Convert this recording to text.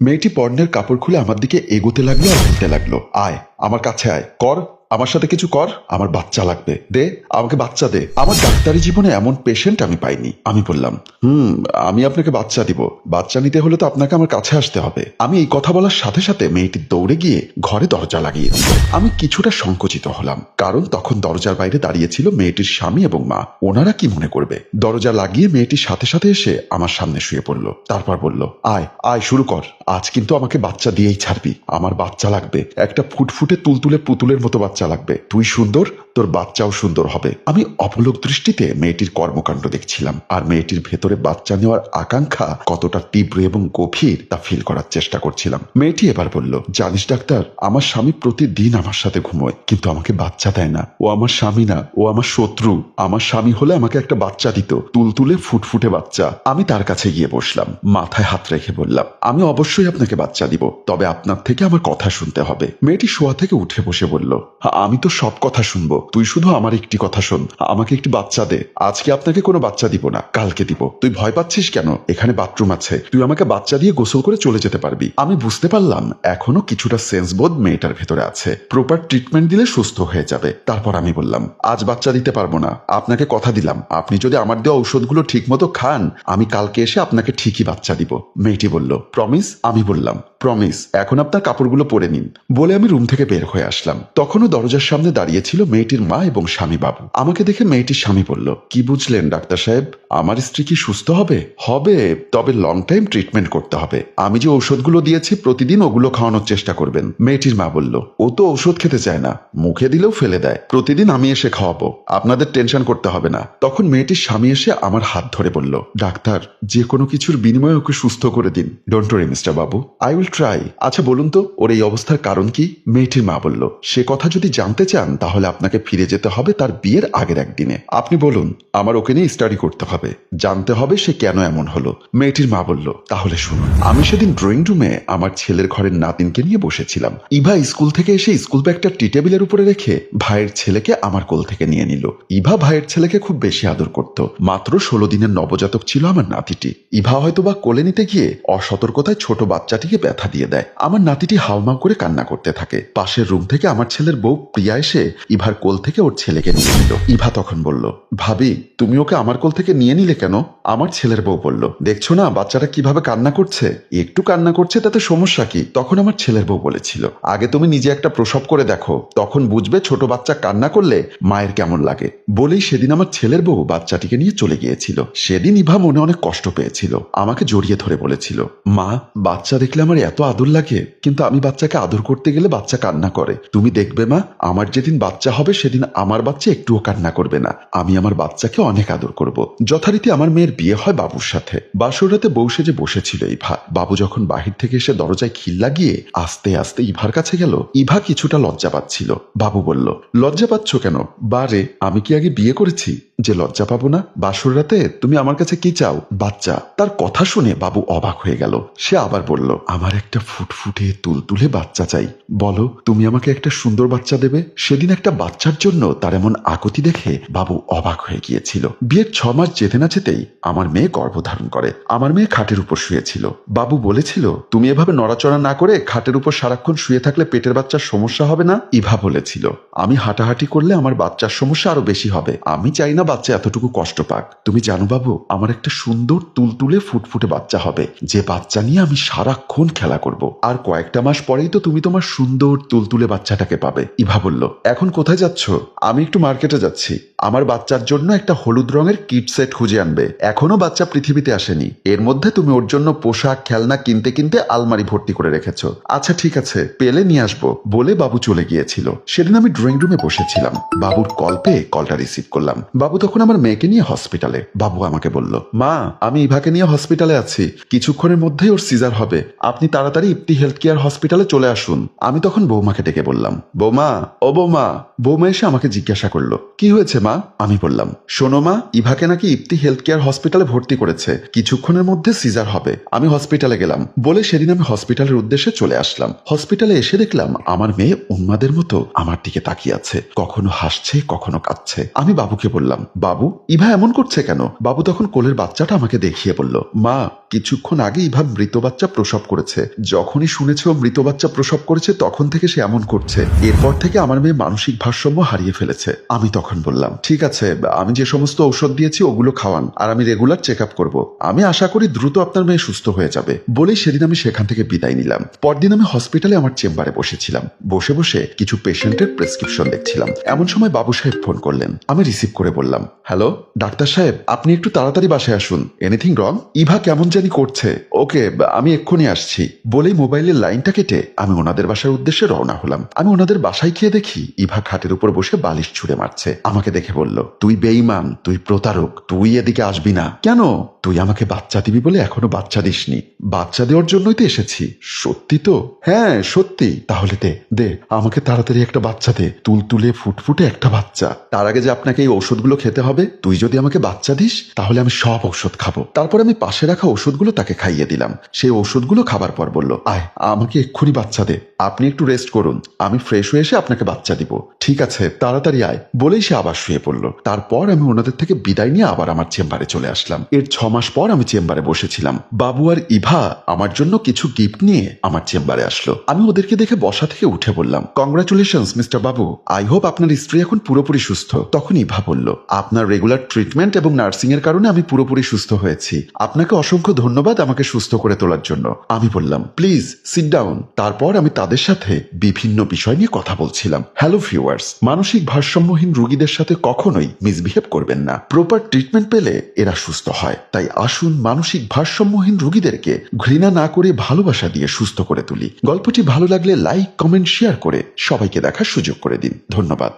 মেয়েটি পর্ণের কাপড় খুলে আমার দিকে এগোতে লাগল আর বলতে লাগল। আয়, আমার কাছে আয়। কর। আমার সাথে কিছু কর, আমার বাচ্চা লাগবে। দে, আমাকে বাচ্চা দে। আমার ডাক্তারি জীবনে এমন পেশেন্ট আমি পাইনি। আমি বললাম, হুম, আমি আপনাকে বাচ্চা দিব। বাচ্চা নিতে হলে তো আপনাকে আমার কাছে আসতে হবে। আমি এই কথা বলার সাথে সাথে মেয়েটি দৌড়ে গিয়ে ঘরে দরজা লাগিয়ে আমি কিছুটা সংকুচিত হলাম, কারণ তখন দরজার বাইরে দাঁড়িয়ে ছিল মেয়েটির স্বামী এবং মা। ওনারা কি মনে করবে? দরজা লাগিয়ে মেয়েটির সাথে সাথে এসে আমার সামনে শুয়ে পড়ল। তারপর বলল, আয় আয়, শুরু কর। আজ কিন্তু আমাকে বাচ্চা দিয়েই ছাড়বি। আমার বাচ্চা লাগবে। একটা ফুটফুটে তুলতুলে পুতুলের মতো বাচ্চা লাগবে। তুই সুন্দর, তোর বাচ্চাও সুন্দর হবে। আমি অপলক দৃষ্টিতে মেয়েটির কর্মকাণ্ড দেখছিলাম, আর মেয়েটির ভেতরে বাচ্চা নেওয়ার আকাঙ্ক্ষা কতটা তীব্র এবং গভীর তা ফিল করার চেষ্টা করছিলাম। মেয়েটি এবার বলল, জানিস ডাক্তার, আমার স্বামী প্রতিদিন আমার সাথে ঘুমোয়, কিন্তু আমাকে বাচ্চা দেয় না। ও আমার স্বামী না, ও আমার শত্রু। আমার স্বামী হলে আমাকে একটা বাচ্চা দিত, তুলতুলে ফুটফুটে বাচ্চা। আমি তার কাছে গিয়ে বসলাম, মাথায় হাত রেখে বললাম, আমি অবশ্যই আপনাকে বাচ্চা দিব, তবে আপনার থেকে আমার কথা শুনতে হবে। মেয়েটি শোয়া থেকে উঠে বসে বলল আমি তো সব কথা শুনব। তুই শুধু আমার একটি কথা শোন। আমাকে একটি বাচ্চা দে। আজকে আপনাকে কোনো বাচ্চা দিব না। কালকে দিব। তুই ভয় পাচ্ছিস কেন? এখানে বাথরুম আছে। তুই আমাকে বাচ্চা দিয়ে গোসল করে চলে যেতে পারবি। আমি বুঝতে পারলাম, এখনও কিছুটা সেন্স বোধ মেয়েটার ভেতরে আছে। প্রপার ট্রিটমেন্ট দিলে সুস্থ হয়ে যাবে। তারপর আমি বললাম, আজ বাচ্চা দিতে পারব না। আপনাকে কথা দিলাম। আপনি যদি আমার দেওয়া ঔষধগুলো ঠিক মতো খান, আমি কালকে এসে আপনাকে ঠিকই বাচ্চা দিব। মেয়েটি বলল প্রমিস আমি বললাম প্রমিস এখন আপনার কাপড়গুলো পরে নিন। বলে আমি রুম থেকে বের হয়ে আসলাম। তখনও দরজার সামনে দাঁড়িয়েছিল মেয়েটির মা এবং স্বামী বাবু। আমাকে দেখে মেয়েটির স্বামী বলল, কি বুঝলেন, ডাক্তার সাহেব? আমার স্ত্রী কি সুস্থ হবে? হবে, তবে লং টাইম ট্রিটমেন্ট করতে হবে। আমি যে ঔষধগুলো দিয়েছি, প্রতিদিন ওগুলো খাওয়ানোর চেষ্টা করবেন। মেয়েটির মা বলল, ও তো ঔষধ খেতে চায় না। মুখে দিলেও ফেলে দেয়। প্রতিদিন আমি এসে খাওয়াবো। আপনাদের টেনশন করতে হবে না। তখন মেয়েটির স্বামী এসে আমার হাত ধরে বলল, ডাক্তার, যে কোনো কিছুর বিনিময়ে ওকে সুস্থ করে দিন। Don't worry mister Babu. I will try আচ্ছা বলুন তো, ওর এই অবস্থার কারণ কি? মেয়েটির মা বলল, সে কথা যদি জানতে চান, তাহলে আপনাকে ফিরে যেতে হবে তার বিয়ের আগের একদিনে। আপনি বলুন, আমার ওকে নিয়ে স্টাডি করতে হবে। জানতে হবে সে কেন এমন হলো। মেয়েটির মা বলল, তাহলে শুনুন, আমি সেদিন ড্রয়িং রুমে আমার ছেলের ঘরের নাতিনকে নিয়ে বসেছিলাম। ইভা স্কুল থেকে এসে স্কুল ব্যাগটা টি টেবিলের উপরে রেখে ভাইয়ের ছেলেকে আমার কোল থেকে নিয়ে নিল। ইভা ভাইয়ের ছেলেকে খুব বেশি আদর করত। মাত্র ষোলো দিনের নবজাতক ছিল আমার নাতিটি। ইভা হয়তো বা কোলে নিতে গিয়ে অসতর্কতায় ছোট বাচ্চাটিকে ব্যথা দিয়ে দেয়। আমার নাতিটি হাউমাউ করে কান্না করতে থাকে। পাশের রুম থেকে আমার ছেলের বউ প্রিয়া এসে ইভার কোল থেকে ওর ছেলেকে নিয়ে নিল। ইভা তখন বলল, ভাবি, তুমি ওকে আমার কোল থেকে নিয়ে নিলে কেন? আমার ছেলের বউ বলল, দেখছ না, বাচ্চাটা কীভাবে কান্না করছে? একটু কান্না করছে, তাতে সমস্যা কি? তখন আমার ছেলের বউ বলেছিল, আগে তুমি নিজে একটা প্রসব করে দেখো, তখন বুঝবে ছোট বাচ্চা কান্না করলে মায়ের কেমন লাগে। বলেই সেদিন আমার ছেলের বউ বাচ্চাটিকে নিয়ে চলে গিয়েছিল। সেদিন ইভা মনে অনেক কষ্ট পেয়েছিল, আমাকে জড়িয়ে ধরে বলেছিল, মা, বাচ্চা দেখলে আমার এত আদর লাগে, কিন্তু আমি বাচ্চাকে আদর করতে গেলে বাচ্চা কান্না করে, তুমি দেখবে মা আমার যেদিন বাচ্চা হবে, সেদিন আমার বাচ্চা একটুও কান্না করবে না। আমি আমার বাচ্চাকে অনেক আদর করব। যথারীতি আমার মেয়ের বিয়ে হয় বাবুর সাথে। বাসুরাতে বউ সেজে বসেছিল ইভা বাবু যখন বাহির থেকে এসে দরজায় খিল লাগিয়ে আস্তে আস্তে ইভার কাছে গেল, ইভা কিছুটা লজ্জা পাচ্ছিল। বাবু বলল, লজ্জা পাচ্ছ কেন? বারে, আমি কি আগে বিয়ে করেছি? যে লজ্জা পাবো না, বাসর রাতে তুমি আমার কাছে কি চাও? বাচ্চা। তার কথা শুনে বাবু অবাক হয়ে গেল। সে আবার বলল, আমার একটা ফুটফুটে তুলতুলে বাচ্চা চাই। বলো, তুমি আমাকে একটা সুন্দর বাচ্চা দেবে? সেদিন একটা বাচ্চার জন্য তার এমন আকতি দেখে বাবু অবাক হয়ে গিয়েছিল। বিয়ের ছ মাস যেতে না যেতেই আমার মেয়ে গর্ভধারণ করে। আমার মেয়ে খাটের উপর শুয়েছিল। বাবু বলেছিল, তুমি এভাবে নড়াচড়া না করে খাটের উপর সারাক্ষণ শুয়ে থাকলে পেটের বাচ্চার সমস্যা হবে না? ইভা বলেছিল, আমি হাঁটাহাঁটি করলে আমার বাচ্চার সমস্যা আরও বেশি হবে। আমি চাই না বাচ্চা এতটুকু কষ্ট পাক। তুমি জানো বাবু, আমার একটা সুন্দর তুলতুলে ফুটফুটে বাচ্চা হবে। যে বাচ্চা নিয়ে আমি সারাক্ষণ খেলা করব। আর কয়েকটা মাস পরেই তো তুমি তোমার সুন্দর তুলতুলে বাচ্চাটাকে পাবে। ইভা বলল, এখন কোথায় যাচ্ছ? আমি একটু মার্কেটে যাচ্ছি। আমার বাচ্চার জন্য একটা হলুদ রঙের কিট সেট খুঁজে আনবে। এখনও বাচ্চা পৃথিবীতে আসেনি। এর মধ্যে তুমি ওর জন্য পোশাক, খেলনা কিনতে কিনতে আলমারি ভর্তি করে রেখেছ। আচ্ছা ঠিক আছে, পেলে নিয়ে আসব। বলে বাবু চলে গিয়েছিল। সেদিন আমি ড্রয়িং রুমে বসেছিলাম। বাবুর কল পেয়ে কলটা রিসিভ করলাম। বাবু তখন আমার মেয়েকে নিয়ে হসপিটালে বাবু আমাকে বলল, মা, আমি ইভাকে নিয়ে হসপিটালে আছি। কিছুক্ষণের মধ্যেই ওর সিজার হবে। আপনি তাড়াতাড়ি ইপ্তি হেলথ কেয়ার হসপিটালে চলে আসুন। আমি তখন বৌমাকে ডেকে বললাম, বৌমা, ও বৌমা। বৌমা এসে আমাকে জিজ্ঞাসা করল, কি হয়েছে মা? আমি বললাম, শোনো মা, ইভাকে নাকি ইপ্তি হেলথ কেয়ার হসপিটালে ভর্তি করেছে। কিছুক্ষণের মধ্যে সিজার হবে। আমি হসপিটালে গেলাম। বলে সেদিন আমি হসপিটালের উদ্দেশ্যে চলে আসলাম। হসপিটালে এসে দেখলাম, আমার মেয়ে উন্মাদের মতো আমার দিকে তাকিয়ে আছে। কখনো হাসছে, কখনো কাঁদছে। আমি বাবুকে বললাম বাবু, ইভা এমন করছে কেন? বাবু তখন কোলের বাচ্চাটা আমাকে দেখিয়ে বলল, মা, কিছুক্ষণ আগে ইভা মৃত বাচ্চা প্রসব করেছে। যখনই শুনেছে ও মৃত বাচ্চা প্রসব করেছে, তখন থেকে সে এমন করছে। এরপর থেকে আমার মেয়ে মানসিক ভারসাম্য হারিয়ে ফেলেছে। আমি তখন বললাম, ঠিক আছে, আমি যে সমস্ত ঔষধ দিয়েছি, ওগুলো খাওয়ান, আর আমি রেগুলার চেক আপ করব। আমি আশা করি দ্রুত আপনার মেয়ে সুস্থ হয়ে যাবে। বলেই সেদিন আমি সেখান থেকে বিদায় নিলাম। পরদিন আমি হসপিটালে আমার চেম্বারে বসেছিলাম। বসে বসে কিছু পেশেন্টের প্রেসক্রিপশন দেখছিলাম। এমন সময় বাবু সাহেব ফোন করলেন। আমি রিসিভ করে বললাম হ্যালো, ডাক্তার সাহেব, আপনি একটু তাড়াতাড়ি বাসায় আসুন। Anything wrong? ইভা কেমন জানি করছে। ওকে, আমি এক্ষুনি আসছি। বলেই মোবাইলের লাইনটা কেটে আমি ওনাদের বাসার উদ্দেশ্যে রওনা হলাম। আমি ওনাদের বাসায় খেয়ে দেখি ইভা খাটের উপর বসে বালিশ ছুঁড়ে মারছে। আমাকে দেখে বলল, তুই বেইমান তুই প্রতারক, তুই এদিকে আসবি না। কেন? তুই আমাকে বাচ্চা দিবি বলে এখনও বাচ্চা দিসনি। বাচ্চা দেওয়ার জন্যই তো এসেছি। সত্যি তো? হ্যাঁ সত্যি। তাহলে দে দে, আমাকে তাড়াতাড়ি একটা বাচ্চা দে। তুল তুলে ফুটফুটে একটা বাচ্চা। তার আগে যে আপনাকে এই ওষুধগুলো খেতে হবে, তুই যদি আমাকে বাচ্চা দিস, তাহলে আমি সব ওষুধ খাব। তারপর আমি পাশে রাখা ওষুধগুলো তাকে খাইয়ে দিলাম। সেই ওষুধগুলো খাবার পর বলল, আয়, আমাকে এক্ষুনি বাচ্চা দে। আপনি একটু রেস্ট করুন। আমি ফ্রেশ হয়ে এসে আপনাকে বাচ্চা দিব। ঠিক আছে, তাড়াতাড়ি আয়। বলেই সে আবার শুয়ে পড়ল। তারপর আমি ওনাদের থেকে বিদায় নিয়ে আবার আমার চেম্বারে চলে আসলাম। এর ছ মাস পর আমি চেম্বারে বসেছিলাম। বাবু আর ইভা আমার জন্য কিছু গিফট নিয়ে আমার চেম্বারে আসলো। আমি ওদেরকে দেখে বসা থেকে উঠে বললাম congratulations mister Babu. I hope আপনার স্ত্রী এখন পুরোপুরি সুস্থ। তখন ইভা বলল, আপনার রেগুলার ট্রিটমেন্ট এবং নার্সিং এর কারণে আমি পুরোপুরি সুস্থ হয়েছি। আপনাকে অসংখ্য ধন্যবাদ আমাকে সুস্থ করে তোলার জন্য। আমি বললাম প্লিজ সিট ডাউন তারপর আমি তাদের সাথে বিভিন্ন বিষয় নিয়ে কথা বলছিলাম। হ্যালো ভিউয়ার্স মানসিক ভারসাম্যহীন রোগীদের সাথে কখনোই মিসবিহেভ করবেন না। প্রপার ট্রিটমেন্ট পেলে এরা সুস্থ হয়। তাই আসুন মানসিক ভারসাম্যহীন রোগীদেরকে ঘৃণা না করে ভালোবাসা দিয়ে সুস্থ করে তুলি। গল্পটি ভালো লাগলে লাইক কমেন্ট শেয়ার করে সবাইকে দেখার সুযোগ করে দিন। ধন্যবাদ।